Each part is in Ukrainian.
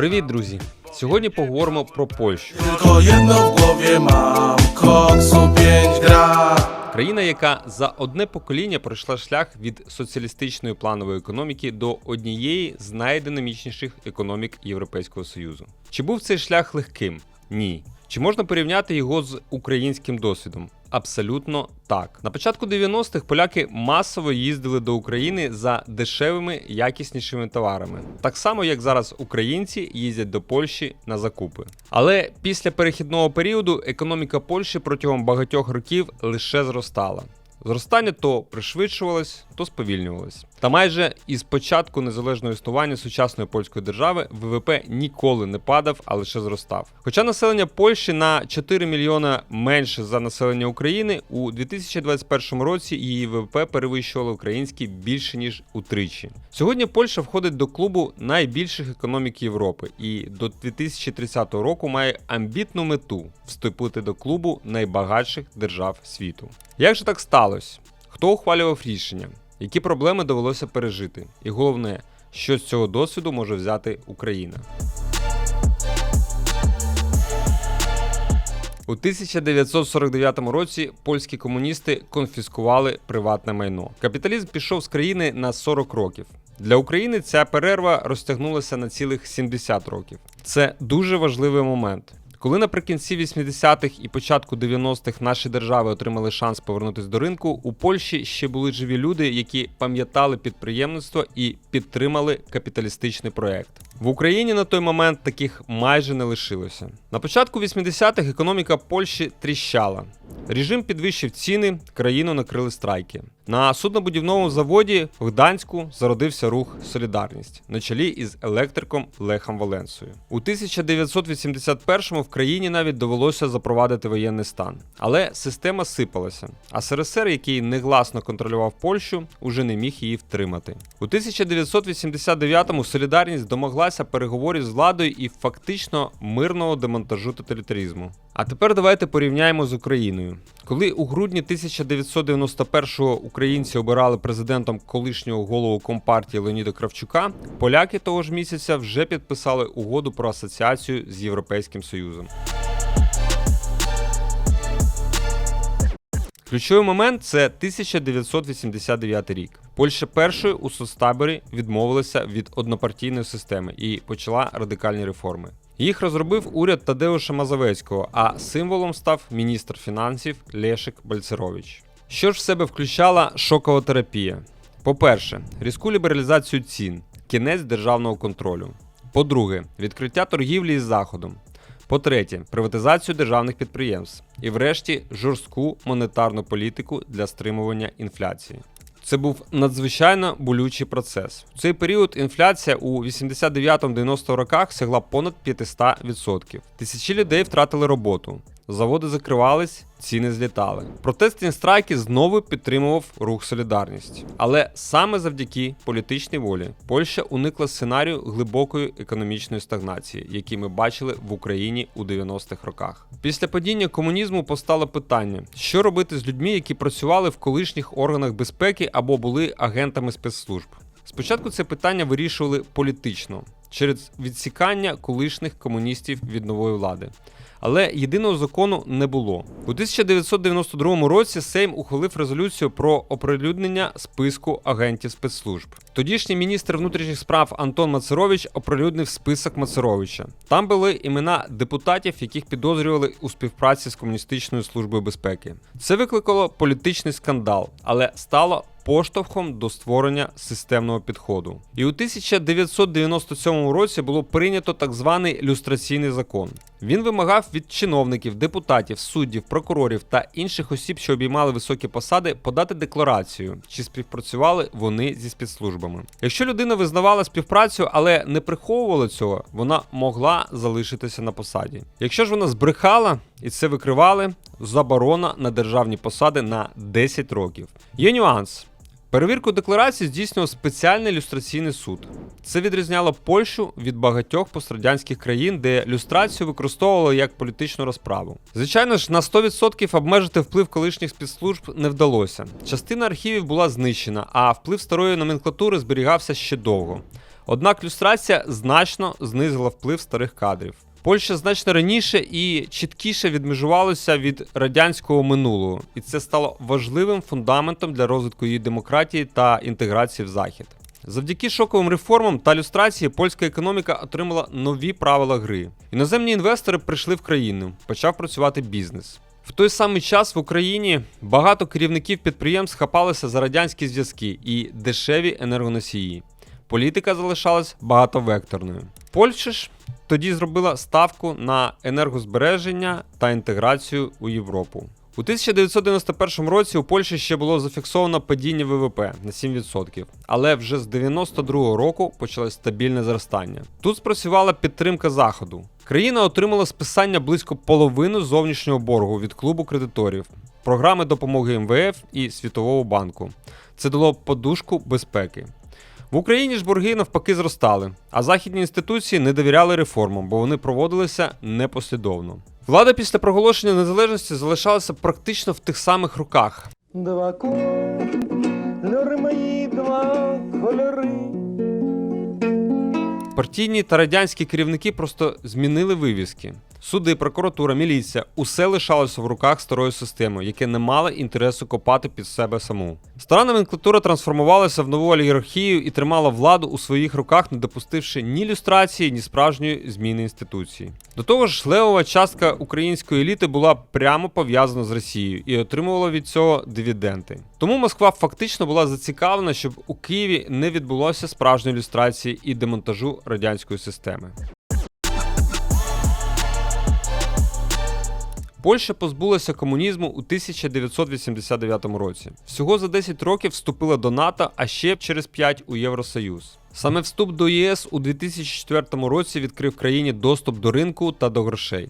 Привіт, друзі! Сьогодні поговоримо про Польщу. Tylko jedno w głowie mam, koksu 5 gram. Країна, яка за одне покоління пройшла шлях від соціалістичної планової економіки до однієї з найдинамічніших економік Європейського Союзу. Чи був цей шлях легким? Ні. Чи можна порівняти його з українським досвідом? Абсолютно так. На початку 90-х поляки масово їздили до України за дешевими, якіснішими товарами, так само як зараз українці їздять до Польщі на закупи. Але після перехідного періоду економіка Польщі протягом багатьох років лише зростала. Зростання то пришвидшувалось, то сповільнювалось. Та майже із початку незалежного існування сучасної польської держави ВВП ніколи не падав, а лише зростав. Хоча населення Польщі на 4 мільйона менше за населення України, у 2021 році її ВВП перевищувало український більше ніж утричі. Сьогодні Польща входить до клубу найбільших економік Європи і до 2030 року має амбітну мету вступити до клубу найбагатших держав світу. Як же так сталося? Хто ухвалював рішення? Які проблеми довелося пережити? І головне, що з цього досвіду може взяти Україна? У 1949 році польські комуністи конфіскували приватне майно. Капіталізм пішов з країни на 40 років. Для України ця перерва розтягнулася на цілих 70 років. Це дуже важливий момент. Коли наприкінці 80-х і початку 90-х наші держави отримали шанс повернутися до ринку, у Польщі ще були живі люди, які пам'ятали підприємництво і підтримали капіталістичний проект. В Україні на той момент таких майже не лишилося. На початку 80-х економіка Польщі тріщала. Режим підвищив ціни, країну накрили страйки. На суднобудівному заводі в Гданську зародився рух Солідарність на чолі із електриком Лехом Валенсою. У 1981-му в країні навіть довелося запровадити воєнний стан. Але система сипалася. А СРСР, який негласно контролював Польщу, уже не міг її втримати. У 1989-му Солідарність домоглася переговорів з владою і фактично мирного демонтажу тоталітаризму. А тепер давайте порівняємо з Україною. Коли у грудні 1991-го українці обирали президентом колишнього голову компартії Леоніда Кравчука, поляки того ж місяця вже підписали угоду про асоціацію з Європейським Союзом. Ключовий момент це 1989 рік. Польща першою у соцтаборі відмовилася від однопартійної системи і почала радикальні реформи. Їх розробив уряд Тадеуша Мазовецького, а символом став міністр фінансів Лешик Бальцерович. Що ж в себе включала шокова терапія? По-перше, різку лібералізацію цін, кінець державного контролю. По-друге, відкриття торгівлі із Заходом. По-третє, приватизацію державних підприємств. І врешті жорстку монетарну політику для стримування інфляції. Це був надзвичайно болючий процес. В цей період інфляція у 89-90 роках сягла понад 500%. Тисячі людей втратили роботу. Заводи закривались, ціни злітали. Протестні страйки знову підтримував рух Солідарність. Але саме завдяки політичній волі Польща уникла сценарію глибокої економічної стагнації, який ми бачили в Україні у 90-х роках. Після падіння комунізму постало питання, що робити з людьми, які працювали в колишніх органах безпеки або були агентами спецслужб. Спочатку це питання вирішували політично через відсікання колишніх комуністів від нової влади. Але єдиного закону не було. У 1992 році Сейм ухвалив резолюцію про оприлюднення списку агентів спецслужб. Тодішній міністр внутрішніх справ Антон Мацерович оприлюднив список Мацеровича. Там були імена депутатів, яких підозрювали у співпраці з комуністичною службою безпеки. Це викликало політичний скандал, але стало поштовхом до створення системного підходу. І у 1997 році було прийнято так званий люстраційний закон. Він вимагав від чиновників, депутатів, суддів, прокурорів та інших осіб, що обіймали високі посади, подати декларацію, чи співпрацювали вони зі спецслужбами. Якщо людина визнавала співпрацю, але не приховувала цього, вона могла залишитися на посаді. Якщо ж вона збрехала і це викривали, заборона на державні посади на 10 років. Є нюанс. Перевірку декларації здійснював спеціальний люстраційний суд. Це відрізняло Польщу від багатьох пострадянських країн, де люстрацію використовували як політичну розправу. Звичайно ж, на 100% обмежити вплив колишніх спецслужб не вдалося. Частина архівів була знищена, а вплив старої номенклатури зберігався ще довго. Однак люстрація значно знизила вплив старих кадрів. Польща значно раніше і чіткіше відмежувалася від радянського минулого, і це стало важливим фундаментом для розвитку її демократії та інтеграції в захід. Завдяки шоковим реформам та люстрації польська економіка отримала нові правила гри. Іноземні інвестори прийшли в країну, почав працювати бізнес. В той самий час в Україні багато керівників підприємств хапалися за радянські зв'язки і дешеві енергоносії. Політика залишалась багатовекторною. Польща ж тоді зробила ставку на енергозбереження та інтеграцію у Європу. У 1991 році у Польщі ще було зафіксовано падіння ВВП на 7%, але вже з 92 року почалось стабільне зростання. Тут спрацювала підтримка заходу. Країна отримала списання близько половини зовнішнього боргу від клубу кредиторів, програми допомоги МВФ і Світового банку. Це дало подушку безпеки. В Україні ж борги навпаки зростали, а західні інституції не довіряли реформам, бо вони проводилися непослідовно. Влада після проголошення незалежності залишалася практично в тих самих руках. Два кольори мої, два кольори. Партійні та радянські керівники просто змінили вивіски. Суди, прокуратура, міліція усе лишалося в руках старої системи, яке не мало інтересу копати під себе саму. Стара номенклатура трансформувалася в нову олігархію і тримала владу у своїх руках, не допустивши ні люстрації, ні справжньої зміни інституцій. До того ж, левова частка української еліти була прямо пов'язана з Росією і отримувала від цього дивіденти. Тому Москва фактично була зацікавлена, щоб у Києві не відбулося справжньої люстрації і демонтажу радянської системи. Польща позбулася комунізму у 1989 році. Всього за 10 років вступила до НАТО, а ще через 5 у Євросоюз. Саме вступ до ЄС у 2004 році відкрив країні доступ до ринку та до грошей.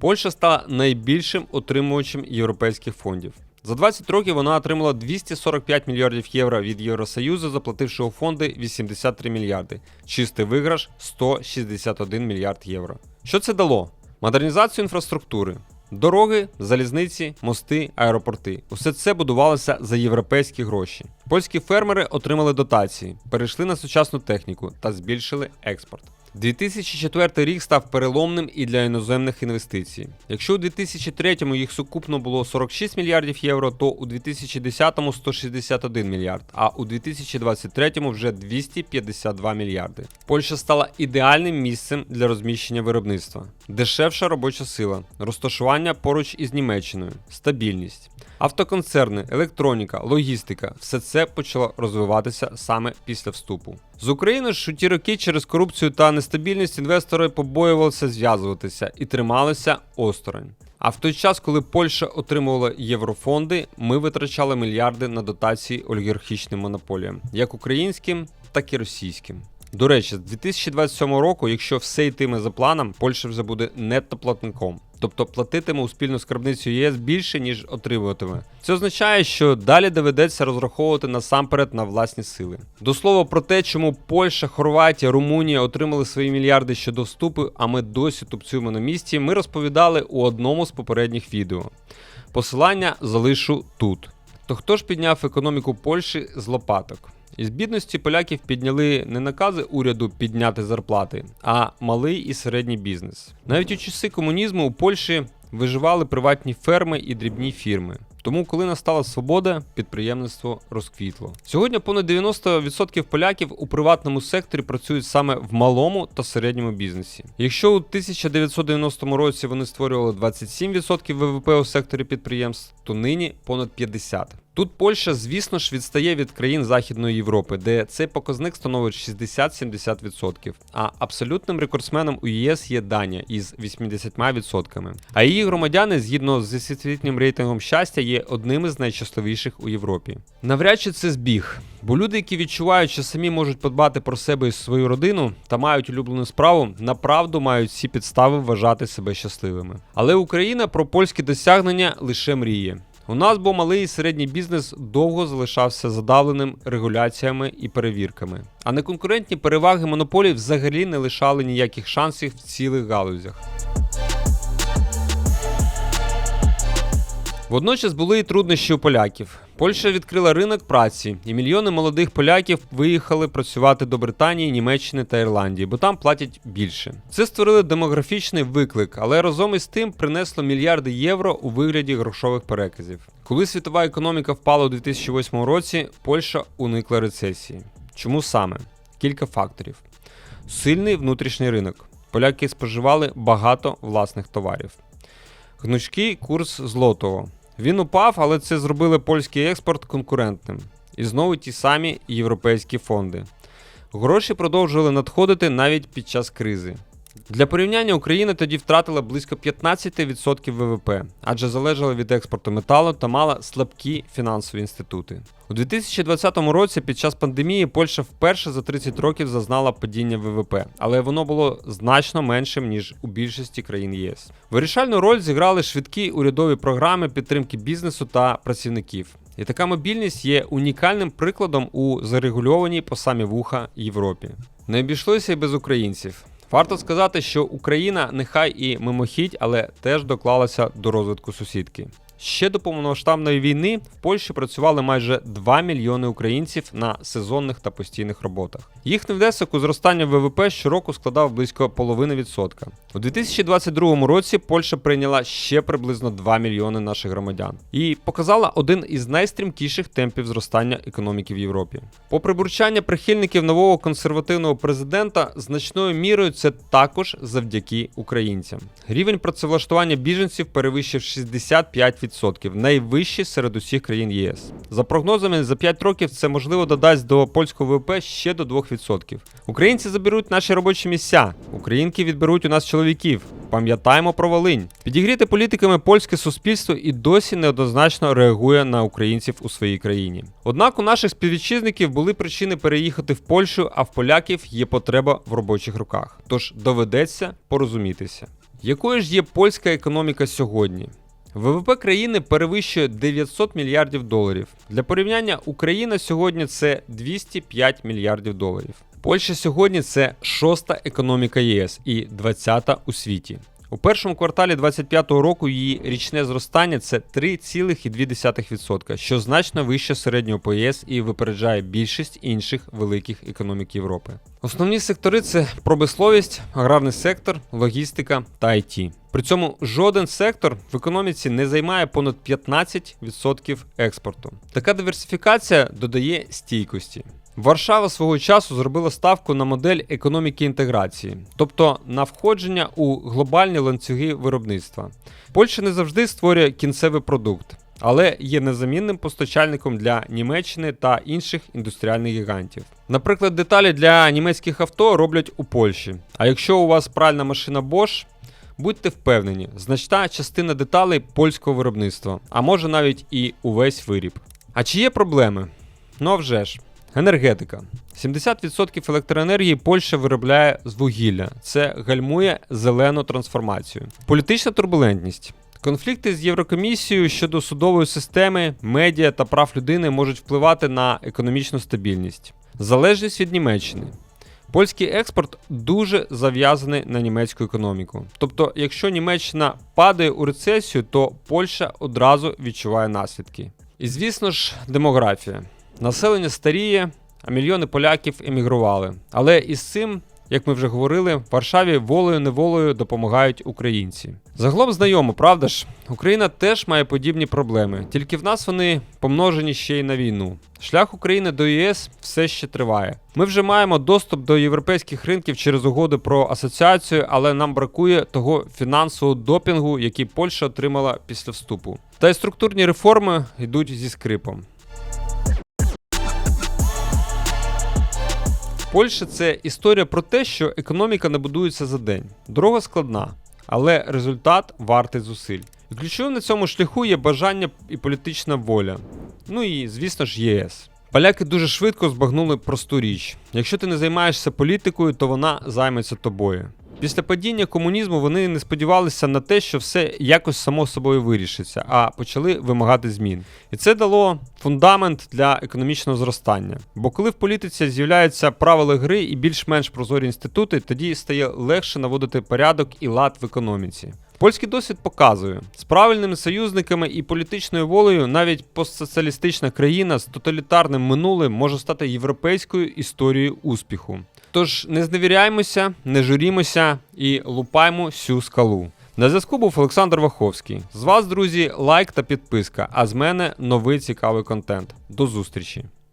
Польща стала найбільшим отримувачем європейських фондів. За 20 років вона отримала 245 мільярдів євро від Євросоюзу, заплативши у фонди 83 мільярди. Чистий виграш 161 мільярд євро. Що це дало? Модернізацію інфраструктури. Дороги, залізниці, мости, аеропорти усе це будувалося за європейські гроші. Польські фермери отримали дотації, перейшли на сучасну техніку та збільшили експорт. 2004 рік став переломним і для іноземних інвестицій. Якщо у 2003-му їх сукупно було 46 мільярдів євро, то у 2010-му 161 мільярд, а у 2023-му вже 252 мільярди. Польща стала ідеальним місцем для розміщення виробництва, дешевша робоча сила, розташування поруч із Німеччиною, стабільність. Автоконцерни, електроніка, логістика все це почало розвиватися саме після вступу. З Україною ж у ті роки через корупцію та нестабільність інвестори побоювалися зв'язуватися і трималися осторонь. А в той час, коли Польща отримувала єврофонди, ми витрачали мільярди на дотації олігархічним монополіям, як українським, так і російським. До речі, з 2027 року, якщо все йтиме за планом, Польща вже буде нетто-платником. Тобто платитиме у спільну скарбницю ЄС більше, ніж отримуватиме. Це означає, що далі доведеться розраховувати насамперед на власні сили. До слова про те, чому Польща, Хорватія, Румунія отримали свої мільярди щодо вступу, а ми досі тупцюємо на місці, ми розповідали у одному з попередніх відео. Посилання залишу тут. То хто ж підняв економіку Польщі з лопаток? Із бідності поляків підняли не накази уряду підняти зарплати, а малий і середній бізнес. Навіть у часи комунізму у Польщі виживали приватні ферми і дрібні фірми. Тому, коли настала свобода, підприємництво розквітло. Сьогодні понад 90% поляків у приватному секторі працюють саме в малому та середньому бізнесі. Якщо у 1990 році вони створювали 27% ВВП у секторі підприємств, то нині понад 50%. Тут Польща, звісно ж, відстає від країн Західної Європи, де цей показник становить 60-70%. А абсолютним рекордсменом у ЄС є Данія із 80%. А її громадяни, згідно з всесвітнім рейтингом щастя, є одним із найщасливіших у Європі. Навряд чи це збіг, бо люди, які відчувають, що самі можуть подбати про себе і свою родину та мають улюблену справу, направду мають всі підстави вважати себе щасливими. Але Україна про польські досягнення лише мріє. У нас бо малий і середній бізнес довго залишався задавленим регуляціями і перевірками, а неконкурентні переваги монополій взагалі не лишали ніяких шансів в цілих галузях. Водночас були і труднощі у поляків. Польща відкрила ринок праці, і мільйони молодих поляків виїхали працювати до Британії, Німеччини та Ірландії, бо там платять більше. Це створили демографічний виклик, але разом із тим принесло мільярди євро у вигляді грошових переказів. Коли світова економіка впала у 2008 році, Польща уникла рецесії. Чому саме? Кілька факторів: сильний внутрішній ринок. Поляки споживали багато власних товарів. Гнучкий курс злотого. Він упав, але це зробили польський експорт конкурентним. І знову ті самі європейські фонди. Гроші продовжували надходити навіть під час кризи. Для порівняння Україна тоді втратила близько 15% ВВП, адже залежала від експорту металу та мала слабкі фінансові інститути. У 2020 році під час пандемії Польща вперше за 30 років зазнала падіння ВВП, але воно було значно меншим ніж у більшості країн ЄС. Вирішальну роль зіграли швидкі урядові програми підтримки бізнесу та працівників. І така мобільність є унікальним прикладом у зарегульованій по самі вуха Європі. Не обійшлося й без українців. Варто сказати, що Україна нехай і мимохідь, але теж доклалася до розвитку сусідки. Ще до повномасштабної війни в Польщі працювали майже 2 мільйони українців на сезонних та постійних роботах. Їхній внесок у зростання ВВП щороку складав близько половини відсотка. У 2022 році Польща прийняла ще приблизно 2 мільйони наших громадян і показала один із найстрімкіших темпів зростання економіки в Європі. Попри бурчання прихильників нового консервативного президента, значною мірою це також завдяки українцям. Рівень працевлаштування біженців перевищив 65%, найвищий серед усіх країн ЄС. За прогнозами, за 5 років це можливо додасть до польського ВВП ще до 2%. Українці заберуть наші робочі місця, українки відберуть у нас чоловіків. Пам'ятаємо про Волинь. Підігріти політиками польське суспільство і досі неоднозначно реагує на українців у своїй країні. Однак у наших співвітчизників були причини переїхати в Польщу, а в поляків є потреба в робочих руках. Тож доведеться порозумітися. Якою ж є польська економіка сьогодні? ВВП країни перевищує 900 мільярдів доларів. Для порівняння Україна сьогодні це 205 мільярдів доларів. Польща сьогодні це шоста економіка ЄС і 20-та у світі. У першому кварталі 2025 року її річне зростання це 3,2%, що значно вище середнього по ЄС і випереджає більшість інших великих економік Європи. Основні сектори це промисловість, аграрний сектор, логістика та IT. При цьому жоден сектор в економіці не займає понад 15% експорту. Така диверсифікація додає стійкості. Варшава свого часу зробила ставку на модель економіки інтеграції, тобто на входження у глобальні ланцюги виробництва. Польща не завжди створює кінцевий продукт, але є незамінним постачальником для Німеччини та інших індустріальних гігантів. Наприклад, деталі для німецьких авто роблять у Польщі. А якщо у вас пральна машина Bosch, Будьте впевнені, значна частина деталей польського виробництва, а може навіть і увесь виріб. А чи є проблеми? Ну а вже ж. Енергетика. 70% електроенергії Польща виробляє з вугілля. Це гальмує зелену трансформацію. Політична турбулентність. Конфлікти з Єврокомісією щодо судової системи, медіа та прав людини можуть впливати на економічну стабільність. Залежність від Німеччини. Польський експорт дуже зав'язаний на німецьку економіку. Тобто, якщо Німеччина падає у рецесію, то Польща одразу відчуває наслідки. І звісно ж, демографія. Населення старіє, а мільйони поляків емігрували. Але із цим, як ми вже говорили, Варшаві волею-неволею допомагають українці. Загалом знайомо, правда ж? Україна теж має подібні проблеми, тільки в нас вони помножені ще й на війну. Шлях України до ЄС все ще триває. Ми вже маємо доступ до європейських ринків через угоди про асоціацію, але нам бракує того фінансового допінгу, який Польща отримала після вступу. Та й структурні реформи йдуть зі скрипом. Польща це історія про те, що економіка не будується за день. Дорога складна, але результат вартий зусиль. І ключовим на цьому шляху є бажання і політична воля. Ну і, звісно ж, ЄС. Поляки дуже швидко збагнули просту річ: якщо ти не займаєшся політикою, то вона займеться тобою. Після падіння комунізму вони не сподівалися на те, що все якось само собою вирішиться, а почали вимагати змін. І це дало фундамент для економічного зростання. Бо коли в політиці з'являються правила гри і більш-менш прозорі інститути, тоді стає легше наводити порядок і лад в економіці. Польський досвід показує, з правильними союзниками і політичною волею навіть постсоціалістична країна з тоталітарним минулим може стати європейською історією успіху. Тож не зневіряємося, не журімося і лупаймо сю скалу. На зв'язку був Олександр Ваховський. З вас, друзі, лайк та підписка. А з мене новий цікавий контент. До зустрічі!